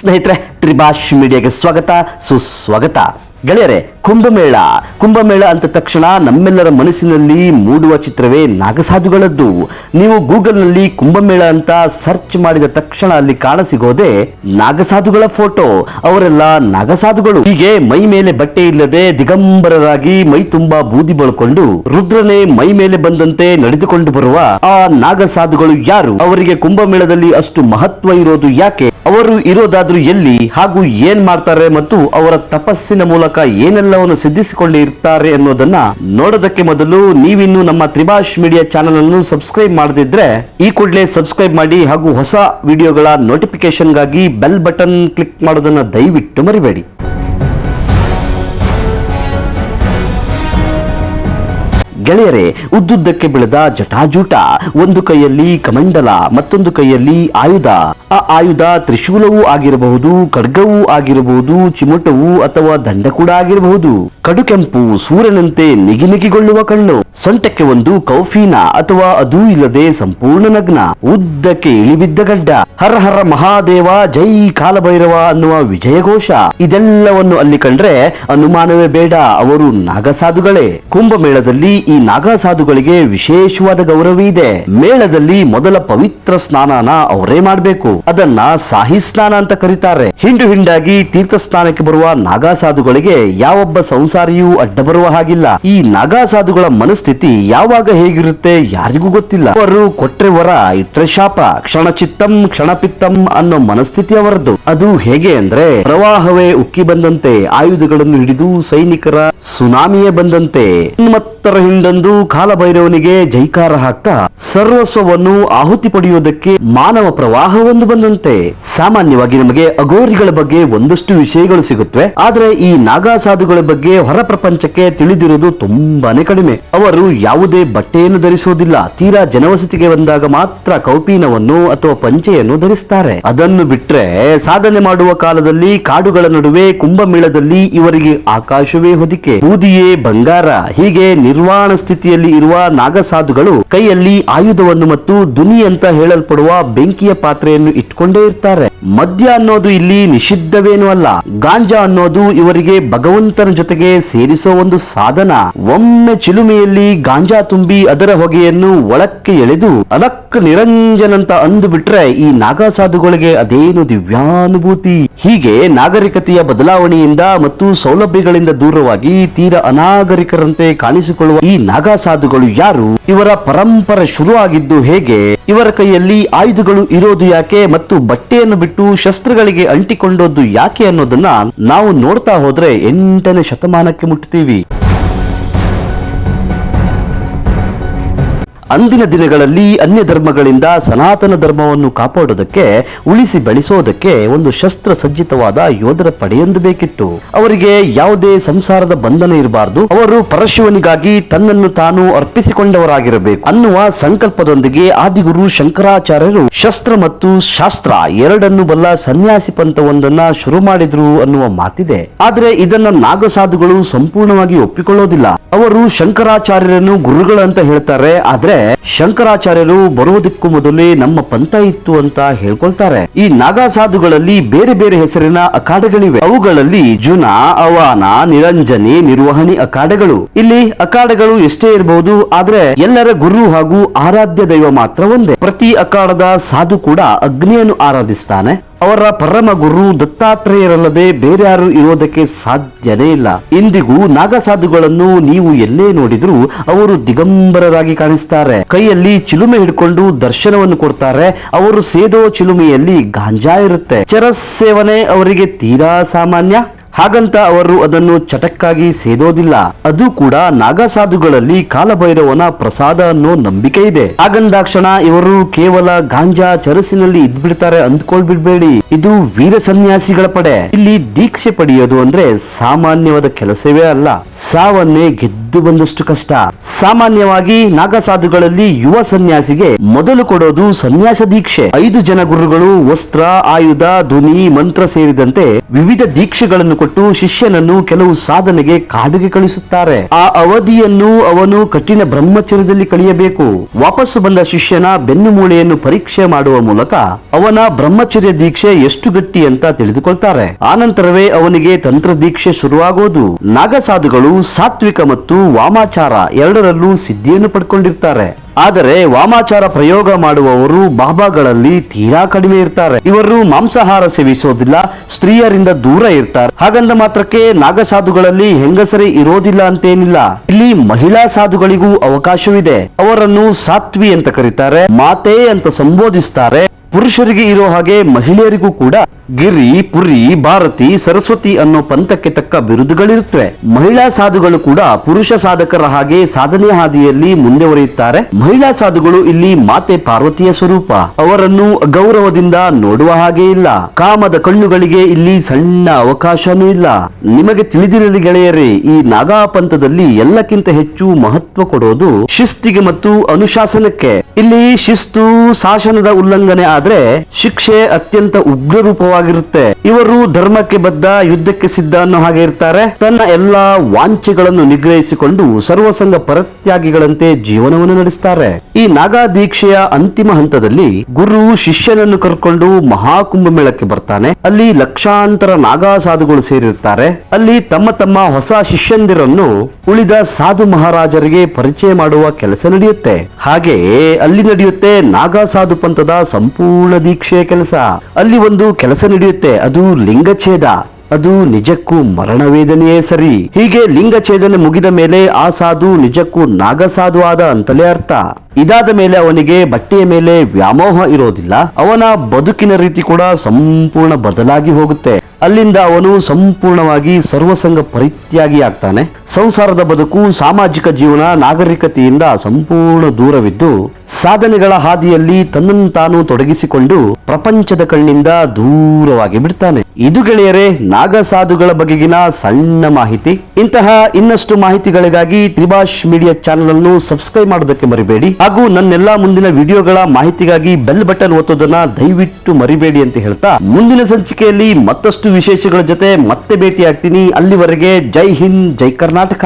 ಸ್ನೇಹಿತರೆ ತ್ರಿಭಾಷ್ ಮೀಡಿಯಾಗೆ ಸ್ವಾಗತ ಸುಸ್ವಾಗತ. ಗೆಳೆಯರೆ ಕುಂಭಮೇಳ. ಕುಂಭಮೇಳ ಅಂತ ತಕ್ಷಣ ನಮ್ಮೆಲ್ಲರ ಮನಸ್ಸಿನಲ್ಲಿ ಮೂಡುವ ಚಿತ್ರವೇ ನಾಗಸಾಧುಗಳದ್ದು ನೀವು ಗೂಗಲ್ನಲ್ಲಿ ಕುಂಭಮೇಳ ಅಂತ ಸರ್ಚ್ ಮಾಡಿದ ತಕ್ಷಣ ಅಲ್ಲಿ ಕಾಣಸಿಗೋದೆ ನಾಗಸಾಧುಗಳ ಫೋಟೋ. ಅವರೆಲ್ಲ ನಾಗಸಾಧುಗಳು. ಹೀಗೆ ಮೈ ಮೇಲೆ ಬಟ್ಟೆ ಇಲ್ಲದೆ ದಿಗಂಬರರಾಗಿ ಮೈ ತುಂಬಾ ಬೂದಿ ಬಳ್ಕೊಂಡು ರುದ್ರನೇ ಮೈ ಮೇಲೆ ಬಂದಂತೆ ನಡೆದುಕೊಂಡು ಬರುವ ಆ ನಾಗಸಾಧುಗಳು ಯಾರು? ಅವರಿಗೆ ಕುಂಭಮೇಳದಲ್ಲಿ ಅಷ್ಟು ಮಹತ್ವ ಇರೋದು ಯಾಕೆ? ಅವರು ಇರೋದಾದ್ರೂ ಎಲ್ಲಿ ಹಾಗೂ ಏನ್ ಮಾಡ್ತಾರೆ ಮತ್ತು ಅವರ ತಪಸ್ಸಿನ ಮೂಲಕ ಏನೆಲ್ಲವನ್ನು ಸಿದ್ಧಿಸಿಕೊಂಡು ಇರ್ತಾರೆ ಅನ್ನೋದನ್ನ ನೋಡೋದಕ್ಕೆ ಮೊದಲು ನೀವಿನ್ನು ನಮ್ಮ ತ್ರಿಭಾಷ್ ಮೀಡಿಯಾ ಚಾನೆಲ್ ಅನ್ನು ಸಬ್ಸ್ಕ್ರೈಬ್ ಮಾಡದಿದ್ರೆ ಈ ಕೂಡಲೇ ಸಬ್ಸ್ಕ್ರೈಬ್ ಮಾಡಿ ಹಾಗೂ ಹೊಸ ವಿಡಿಯೋಗಳ ನೋಟಿಫಿಕೇಶನ್ಗಾಗಿ ಬೆಲ್ ಬಟನ್ ಕ್ಲಿಕ್ ಮಾಡೋದನ್ನ ದಯವಿಟ್ಟು ಮರಿಬೇಡಿ. ಗೆಳೆಯರೆ, ಉದ್ದುದ್ದಕ್ಕೆ ಬೆಳೆದ ಜಟಾಜೂಟ, ಒಂದು ಕೈಯಲ್ಲಿ ಕಮಂಡಲ, ಮತ್ತೊಂದು ಕೈಯಲ್ಲಿ ಆಯುಧ. ಆ ಆಯುಧ ತ್ರಿಶೂಲವೂ ಆಗಿರಬಹುದು, ಖಡ್ಗವೂ ಆಗಿರಬಹುದು, ಚಿಮಟವೂ ಅಥವಾ ದಂಡ ಕೂಡ ಆಗಿರಬಹುದು. ಕಡುಕೆಂಪು ಸೂರ್ಯನಂತೆ ನಿಗಿನಿಗಿಗೊಳ್ಳುವ ಕಣ್ಣು. ಸೊಂಟಕ್ಕೆ ಒಂದು ಕೌಫೀನ ಅಥವಾ ಅದೂ ಇಲ್ಲದೆ ಸಂಪೂರ್ಣ ನಗ್ನ. ಉದ್ದಕ್ಕೆ ಇಳಿಬಿದ್ದ ಗಡ್ಡ. ಹರ ಹರ ಮಹಾದೇವ, ಜೈ ಕಾಲಭೈರವ ಅನ್ನುವ ವಿಜಯ ಘೋಷ ಇದೆಲ್ಲವನ್ನು ಅಲ್ಲಿ ಕಂಡ್ರೆ ಅನುಮಾನವೇ ಬೇಡ. ಅವರು ನಾಗಸಾಧುಗಳೇ. ಕುಂಭಮೇಳದಲ್ಲಿ ಈ ನಾಗಸಾಧುಗಳಿಗೆ ವಿಶೇಷವಾದ ಗೌರವ ಇದೆ. ಮೇಳದಲ್ಲಿ ಮೊದಲ ಪವಿತ್ರ ಸ್ನಾನನ ಅವರೇ ಮಾಡಬೇಕು. ಅದನ್ನ ಸಾಹಿ ಸ್ನಾನ ಅಂತ ಕರೀತಾರೆ. ಹಿಂಡು ಹಿಂಡಾಗಿ ತೀರ್ಥ ಸ್ನಾನಕ್ಕೆ ಬರುವ ನಾಗಸಾಧುಗಳಿಗೆ ಯಾವೊಬ್ಬ ಸಂಸಾರಿಯೂ ಅಡ್ಡ ಬರುವ ಹಾಗಿಲ್ಲ. ಈ ನಾಗಾಸಾಧುಗಳ ಮನಸ್ಥಿತಿ ಯಾವಾಗ ಹೇಗಿರುತ್ತೆ ಯಾರಿಗೂ ಗೊತ್ತಿಲ್ಲ. ಅವರು ಕೊಟ್ರೆ ವರ, ಇಟ್ರೆ ಶಾಪ, ಕ್ಷಣ ಚಿತ್ತಂ, ಕ್ಷಣ ಪಿತ್ತಂ ಅನ್ನೋ ಮನಸ್ಥಿತಿ ಅವರದ್ದು. ಅದು ಹೇಗೆ ಅಂದ್ರೆ, ಪ್ರವಾಹವೇ ಉಕ್ಕಿ ಬಂದಂತೆ, ಆಯುಧಗಳನ್ನು ಹಿಡಿದು ಸೈನಿಕರ ಸುನಾಮಿಯೇ ಬಂದಂತೆ ಮತ್ತರ ಹಿಂಡಂದು ಕಾಲಭೈರವನಿಗೆ ಜೈಕಾರ ಹಾಕ್ತಾ ಸರ್ವಸ್ವವನ್ನು ಆಹುತಿ ಪಡೆಯುವುದಕ್ಕೆ ಮಾನವ ಪ್ರವಾಹವೊಂದು ಬಂದಂತೆ. ಸಾಮಾನ್ಯವಾಗಿ ನಮಗೆ ಅಗೋರಿಗಳ ಬಗ್ಗೆ ಒಂದಷ್ಟು ವಿಷಯಗಳು ಸಿಗುತ್ತವೆ. ಆದರೆ ಈ ನಾಗಾಸಾಧುಗಳ ಬಗ್ಗೆ ಹೊರ ಪ್ರಪಂಚಕ್ಕೆ ತಿಳಿದಿರುವುದು ತುಂಬಾನೇ ಕಡಿಮೆ. ಅವರು ಯಾವುದೇ ಬಟ್ಟೆಯನ್ನು ಧರಿಸುವುದಿಲ್ಲ. ತೀರಾ ಜನವಸತಿಗೆ ಬಂದಾಗ ಮಾತ್ರ ಕೌಪೀನವನ್ನು ಅಥವಾ ಪಂಚೆಯನ್ನು ಧರಿಸುತ್ತಾರೆ ಅದನ್ನು ಬಿಟ್ರೆ ಸಾಧನೆ ಮಾಡುವ ಕಾಲದಲ್ಲಿ ಕಾಡುಗಳ ನಡುವೆ ಕುಂಭಮೇಳದಲ್ಲಿ ಇವರಿಗೆ ಆಕಾಶವೇ ಹೊದಿಕೆ. ಬೂದಿಯೇ ಬಂಗಾರ. ಹೀಗೆ ನಿರ್ವಾಣ ಸ್ಥಿತಿಯಲ್ಲಿ ಇರುವ ನಾಗಸಾಧುಗಳು ಕೈಯಲ್ಲಿ ಆಯುಧವನ್ನು ಮತ್ತು ದುನಿ ಅಂತ ಹೇಳಲ್ಪಡುವ ಬೆಂಕಿಯ ಪಾತ್ರೆಯನ್ನು ಇಟ್ಕೊಂಡೇ ಇರ್ತಾರೆ. ಮದ್ಯ ಅನ್ನೋದು ಇಲ್ಲಿ ನಿಷಿದ್ಧವೇನೂ ಅಲ್ಲ. ಗಾಂಜಾ ಅನ್ನೋದು ಇವರಿಗೆ ಭಗವಂತನ ಜೊತೆಗೆ ಸೇರಿಸೋ ಒಂದು ಸಾಧನ. ಒಮ್ಮೆ ಚಿಲುಮೆಯಲ್ಲಿ ಗಾಂಜಾ ತುಂಬಿ ಅದರ ಹೊಗೆಯನ್ನು ಒಳಕ್ಕೆ ಎಳೆದು ಅದಕ್ಕ ನಿರಂಜನಂತ ಅಂದು ಬಿಟ್ರೆ ಈ ನಾಗಸಾಧುಗಳಿಗೆ ಅದೇನು ದಿವ್ಯಾನುಭೂತಿ. ಹೀಗೆ ನಾಗರಿಕತೆಯ ಬದಲಾವಣೆಯಿಂದ ಮತ್ತು ಸೌಲಭ್ಯಗಳಿಂದ ದೂರವಾಗಿ ತೀರ ಅನಾಗರಿಕರಂತೆ ಕಾಣಿಸಿಕೊಳ್ಳುವ ಈ ನಾಗಸಾಧುಗಳು ಯಾರು? ಇವರ ಪರಂಪರೆ ಶುರು ಆಗಿದ್ದು ಹೇಗೆ? ಇವರ ಕೈಯಲ್ಲಿ ಆಯುಧಗಳು ಇರೋದು ಯಾಕೆ ಮತ್ತು ಬಟ್ಟೆಯನ್ನು ಬಿಟ್ಟು ಶಸ್ತ್ರಗಳಿಗೆ ಅಂಟಿಕೊಂಡೋದು ಯಾಕೆ ಅನ್ನೋದನ್ನ ನಾವು ನೋಡ್ತಾ ಹೋದ್ರೆ ಎಂಟನೇ ಶತಮಾನಕ್ಕೆ ಮುಟ್ತೀವಿ. ಅಂದಿನ ದಿನಗಳಲ್ಲಿ ಅನ್ಯ ಧರ್ಮಗಳಿಂದ ಸನಾತನ ಧರ್ಮವನ್ನು ಕಾಪಾಡೋದಕ್ಕೆ, ಉಳಿಸಿ ಬೆಳೆಸೋದಕ್ಕೆ ಒಂದು ಶಸ್ತ್ರ ಸಜ್ಜಿತವಾದ ಯೋಧರ ಪಡೆಯೊಂದು ಬೇಕಿತ್ತು. ಅವರಿಗೆ ಯಾವುದೇ ಸಂಸಾರದ ಬಂಧನ ಇರಬಾರದು. ಅವರು ಪರಶಿವನಿಗಾಗಿ ತನ್ನನ್ನು ತಾನು ಅರ್ಪಿಸಿಕೊಂಡವರಾಗಿರಬೇಕು ಅನ್ನುವ ಸಂಕಲ್ಪದೊಂದಿಗೆ ಆದಿಗುರು ಶಂಕರಾಚಾರ್ಯರು ಶಸ್ತ್ರ ಮತ್ತು ಶಾಸ್ತ್ರ ಎರಡನ್ನು ಬಲ್ಲ ಸನ್ಯಾಸಿ ಪಂಥವೊಂದನ್ನ ಶುರು ಮಾಡಿದ್ರು ಅನ್ನುವ ಮಾತಿದೆ. ಆದ್ರೆ ಇದನ್ನ ನಾಗಸಾಧುಗಳು ಸಂಪೂರ್ಣವಾಗಿ ಒಪ್ಪಿಕೊಳ್ಳೋದಿಲ್ಲ. ಅವರು ಶಂಕರಾಚಾರ್ಯರನ್ನು ಗುರುಗಳು ಅಂತ ಹೇಳ್ತಾರೆ. ಆದ್ರೆ ಶಂಕರಾಚಾರ್ಯರು ಬರುವುದಕ್ಕೂ ಮೊದಲೇ ನಮ್ಮ ಪಂಥ ಇತ್ತು ಅಂತ ಹೇಳ್ಕೊಳ್ತಾರೆ. ಈ ನಾಗಾಸಾಧುಗಳಲ್ಲಿ ಬೇರೆ ಬೇರೆ ಹೆಸರಿನ ಅಖಾಡಗಳಿವೆ. ಅವುಗಳಲ್ಲಿ ಜುನ, ಅವಾನ, ನಿರಂಜನಿ, ನಿರ್ವಹಣೆ ಅಖಾಡಗಳು. ಇಲ್ಲಿ ಅಖಾಡಗಳು ಎಷ್ಟೇ ಇರಬಹುದು ಆದ್ರೆ ಎಲ್ಲರ ಗುರು ಹಾಗೂ ಆರಾಧ್ಯ ದೈವ ಮಾತ್ರ ಒಂದೇ. ಪ್ರತಿ ಅಖಾಡದ ಸಾಧು ಕೂಡ ಅಗ್ನಿಯನ್ನು ಆರಾಧಿಸ್ತಾನೆ. ಅವರ ಪರಮ ಗುರು ದತ್ತಾತ್ರೇಯರಲ್ಲದೆ ಬೇರೆ ಯಾರು ಇರೋದಕ್ಕೆ ಸಾಧ್ಯನೇ ಇಲ್ಲ. ಇಂದಿಗೂ ನಾಗಸಾಧುಗಳನ್ನು ನೀವು ಎಲ್ಲೇ ನೋಡಿದ್ರು ಅವರು ದಿಗಂಬರರಾಗಿ ಕಾಣಿಸ್ತಾರೆ. ಕೈಯಲ್ಲಿ ಚಿಲುಮೆ ಹಿಡ್ಕೊಂಡು ದರ್ಶನವನ್ನು ಕೊಡ್ತಾರೆ. ಅವರು ಸೇದೋ ಚಿಲುಮೆಯಲ್ಲಿ ಗಾಂಜಾ ಇರುತ್ತೆ. ಚರಸ್ ಸೇವನೆ ಅವರಿಗೆ ತೀರಾ ಸಾಮಾನ್ಯ. ಹಾಗಂತ ಅವರು ಅದನ್ನು ಚಟಕ್ಕಾಗಿ ಸೇದೋದಿಲ್ಲ. ಅದು ಕೂಡ ನಾಗಸಾಧುಗಳಲ್ಲಿ ಕಾಲಭೈರವನ ಪ್ರಸಾದ ಅನ್ನೋ ನಂಬಿಕೆ ಇದೆ. ಹಾಗಂದಾಕ್ಷಣ ಇವರು ಕೇವಲ ಗಾಂಜಾ ಚರಸಿನಲ್ಲಿ ಇದ್ಬಿಡ್ತಾರೆ ಅಂದ್ಕೊಳ್ಬಿಡ್ಬೇಡಿ. ಇದು ವೀರ ಸನ್ಯಾಸಿಗಳ ಪಡೆ. ಇಲ್ಲಿ ದೀಕ್ಷೆ ಪಡೆಯೋದು ಅಂದ್ರೆ ಸಾಮಾನ್ಯವಾದ ಕೆಲಸವೇ ಅಲ್ಲ. ಸಾವನ್ನೇ ಗೆದ್ದು ಬಂದಷ್ಟು ಕಷ್ಟ. ಸಾಮಾನ್ಯವಾಗಿ ನಾಗಸಾಧುಗಳಲ್ಲಿ ಯುವ ಸನ್ಯಾಸಿಗೆ ಮೊದಲು ಕೊಡೋದು ಸನ್ಯಾಸ ದೀಕ್ಷೆ. ಐದು ಜನ ಗುರುಗಳು ವಸ್ತ್ರ, ಆಯುಧ, ಧ್ವನಿ, ಮಂತ್ರ ಸೇರಿದಂತೆ ವಿವಿಧ ದೀಕ್ಷೆಗಳನ್ನು ಕೊಟ್ಟು ಶಿಷ್ಯನನ್ನು ಕೆಲವು ಸಾಧನೆಗೆ ಕಾಡಿಗೆ ಕಳಿಸುತ್ತಾರೆ. ಆ ಅವಧಿಯನ್ನು ಅವನು ಕಠಿಣ ಬ್ರಹ್ಮಚರ್ಯದಲ್ಲಿ ಕಳೆಯಬೇಕು. ವಾಪಸ್ಸು ಬಂದ ಶಿಷ್ಯನ ಬೆನ್ನು ಮೂಳೆಯನ್ನು ಪರೀಕ್ಷೆ ಮಾಡುವ ಮೂಲಕ ಅವನ ಬ್ರಹ್ಮಚರ್ಯ ದೀಕ್ಷೆ ಎಷ್ಟು ಗಟ್ಟಿ ಅಂತ ತಿಳಿದುಕೊಳ್ತಾರೆ. ಆನಂತರವೇ ಅವನಿಗೆ ತಂತ್ರ ದೀಕ್ಷೆ ಶುರುವಾಗುವುದು ನಾಗಸಾಧುಗಳು ಸಾತ್ವಿಕ ಮತ್ತು ವಾಮಾಚಾರ ಎರಡರಲ್ಲೂ ಸಿದ್ಧಿಯನ್ನು ಪಡ್ಕೊಂಡಿರ್ತಾರೆ. ಆದರೆ ವಾಮಾಚಾರ ಪ್ರಯೋಗ ಮಾಡುವವರು ಬಾಬಾಗಳಲ್ಲಿ ತೀರಾ ಕಡಿಮೆ ಇರ್ತಾರೆ. ಇವರು ಮಾಂಸಾಹಾರ ಸೇವಿಸೋದಿಲ್ಲ, ಸ್ತ್ರೀಯರಿಂದ ದೂರ ಇರ್ತಾರೆ. ಹಾಗಂದ ಮಾತ್ರಕ್ಕೆ ನಾಗಸಾಧುಗಳಲ್ಲಿ ಹೆಂಗಸರೇ ಇರೋದಿಲ್ಲ ಅಂತೇನಿಲ್ಲ. ಇಲ್ಲಿ ಮಹಿಳಾ ಸಾಧುಗಳಿಗೂ ಅವಕಾಶವಿದೆ. ಅವರನ್ನು ಸಾತ್ವಿ ಅಂತ ಕರೀತಾರೆ, ಮಾತೆ ಅಂತ ಸಂಬೋಧಿಸ್ತಾರೆ. ಪುರುಷರಿಗೆ ಇರೋ ಹಾಗೆ ಮಹಿಳೆಯರಿಗೂ ಕೂಡ ಗಿರಿ, ಪುರಿ, ಭಾರತಿ, ಸರಸ್ವತಿ ಅನ್ನೋ ಪಂಥಕ್ಕೆ ತಕ್ಕ ಬಿರುದುಗಳಿರುತ್ತವೆ. ಮಹಿಳಾ ಸಾಧುಗಳು ಕೂಡ ಪುರುಷ ಸಾಧಕರ ಹಾಗೆ ಸಾಧನೆ ಹಾದಿಯಲ್ಲಿ ಮುಂದುವರಿಯುತ್ತಾರೆ ಮಹಿಳಾ ಸಾಧುಗಳು ಇಲ್ಲಿ ಮಾತೆ ಪಾರ್ವತಿಯ ಸ್ವರೂಪ. ಅವರನ್ನು ಗೌರವದಿಂದ ನೋಡುವ ಹಾಗೆ ಇಲ್ಲ. ಕಾಮದ ಕಣ್ಣುಗಳಿಗೆ ಇಲ್ಲಿ ಸಣ್ಣ ಅವಕಾಶನೂ ಇಲ್ಲ. ನಿಮಗೆ ತಿಳಿದಿರಲಿ ಗೆಳೆಯರೇ, ಈ ನಾಗಾ ಪಂಥದಲ್ಲಿ ಎಲ್ಲಕ್ಕಿಂತ ಹೆಚ್ಚು ಮಹತ್ವ ಕೊಡೋದು ಶಿಸ್ತಿಗೆ ಮತ್ತು ಅನುಶಾಸನಕ್ಕೆ. ಇಲ್ಲಿ ಶಿಸ್ತು, ಶಾಸನದ ಉಲ್ಲಂಘನೆ ಆದ್ರೆ ಶಿಕ್ಷೆ ಅತ್ಯಂತ ಉಗ್ರ ರೂಪವಾಗಿರುತ್ತೆ ಇವರು ಧರ್ಮಕ್ಕೆ ಬದ್ಧ, ಯುದ್ಧಕ್ಕೆ ಸಿದ್ಧ ಅನ್ನೋ ಹಾಗೆ ಇರ್ತಾರೆ. ತನ್ನ ಎಲ್ಲಾ ವಾಂಚೆಗಳನ್ನು ನಿಗ್ರಹಿಸಿಕೊಂಡು ಸರ್ವಸಂಗ ಪರತ್ಯಾಗಿಗಳಂತೆ ಜೀವನವನ್ನು ನಡೆಸ್ತಾರೆ. ಈ ನಾಗಾ ದೀಕ್ಷೆಯ ಅಂತಿಮ ಹಂತದಲ್ಲಿ ಗುರು ಶಿಷ್ಯನನ್ನು ಕರ್ಕೊಂಡು ಮಹಾಕುಂಭ ಮೇಳಕ್ಕೆ ಬರ್ತಾನೆ. ಅಲ್ಲಿ ಲಕ್ಷಾಂತರ ನಾಗಾ ಸಾಧುಗಳು ಸೇರಿರ್ತಾರೆ. ಅಲ್ಲಿ ತಮ್ಮ ತಮ್ಮ ಹೊಸ ಶಿಷ್ಯಂದಿರನ್ನು ಉಳಿದ ಸಾಧು ಮಹಾರಾಜರಿಗೆ ಪರಿಚಯ ಮಾಡುವ ಕೆಲಸ ನಡೆಯುತ್ತೆ. ಹಾಗೆಯೇ ಅಲ್ಲಿ ನಡೆಯುತ್ತೆ ನಾಗಾ ಸಾಧು ಪಂಥದ ಸಂಪೂರ್ಣ ದೀಕ್ಷೆಯ ಕೆಲಸ. ಅಲ್ಲಿ ಒಂದು ಕೆಲಸ ನಡೆಯುತ್ತೆ. ಅದು ಲಿಂಗಛೇದ. ಅದು ನಿಜಕ್ಕೂ ಮರಣ ವೇದನೆಯೇ ಸರಿ. ಹೀಗೆ ಲಿಂಗಛೇದನೆ ಮುಗಿದ ಮೇಲೆ ಆ ಸಾಧು ನಿಜಕ್ಕೂ ನಾಗಸಾಧು ಆದ ಅಂತಲೇ ಅರ್ಥ. ಇದಾದ ಮೇಲೆ ಅವನಿಗೆ ಬಟ್ಟೆಯ ಮೇಲೆ ವ್ಯಾಮೋಹ ಇರೋದಿಲ್ಲ. ಅವನ ಬದುಕಿನ ರೀತಿ ಕೂಡ ಸಂಪೂರ್ಣ ಬದಲಾಗಿ ಹೋಗುತ್ತೆ. ಅಲ್ಲಿಂದ ಅವನು ಸಂಪೂರ್ಣವಾಗಿ ಸರ್ವಸಂಗ ಪರಿತ್ಯಾಗಿ ಆಗ್ತಾನೆ. ಸಂಸಾರದ ಬದುಕು, ಸಾಮಾಜಿಕ ಜೀವನ, ನಾಗರಿಕತೆಯಿಂದ ಸಂಪೂರ್ಣ ದೂರವಿದ್ದು, ಸಾಧನೆಗಳ ಹಾದಿಯಲ್ಲಿ ತನ್ನನ್ನು ತಾನು ತೊಡಗಿಸಿಕೊಂಡು ಪ್ರಪಂಚದ ಕಣ್ಣಿಂದ ದೂರವಾಗಿ ಬಿಡ್ತಾನೆ. ಇದು ಗೆಳೆಯರೇ ನಾಗಸಾಧುಗಳ ಬಗೆಗಿನ ಸಣ್ಣ ಮಾಹಿತಿ. ಇಂತಹ ಇನ್ನಷ್ಟು ಮಾಹಿತಿಗಳಿಗಾಗಿ ತ್ರಿಭಾಷ್ ಮೀಡಿಯಾ ಚಾನೆಲ್ ಅನ್ನು ಸಬ್ಸ್ಕ್ರೈಬ್ ಮಾಡೋದಕ್ಕೆ ಮರಿಬೇಡಿ. ಹಾಗೂ ನನ್ನೆಲ್ಲಾ ಮುಂದಿನ ವಿಡಿಯೋಗಳ ಮಾಹಿತಿಗಾಗಿ ಬೆಲ್ ಬಟನ್ ಒತ್ತೋದನ್ನ ದಯವಿಟ್ಟು ಮರಿಬೇಡಿ ಅಂತ ಹೇಳ್ತಾ, ಮುಂದಿನ ಸಂಚಿಕೆಯಲ್ಲಿ ಮತ್ತಷ್ಟು ವಿಶೇಷಗಳ ಜೊತೆ ಮತ್ತೆ ಭೇಟಿ ಆಗ್ತೀನಿ ಅಲ್ಲಿವರೆಗೆ ಜೈ ಹಿಂದ್ ಜೈ ಕರ್ನಾಟಕ.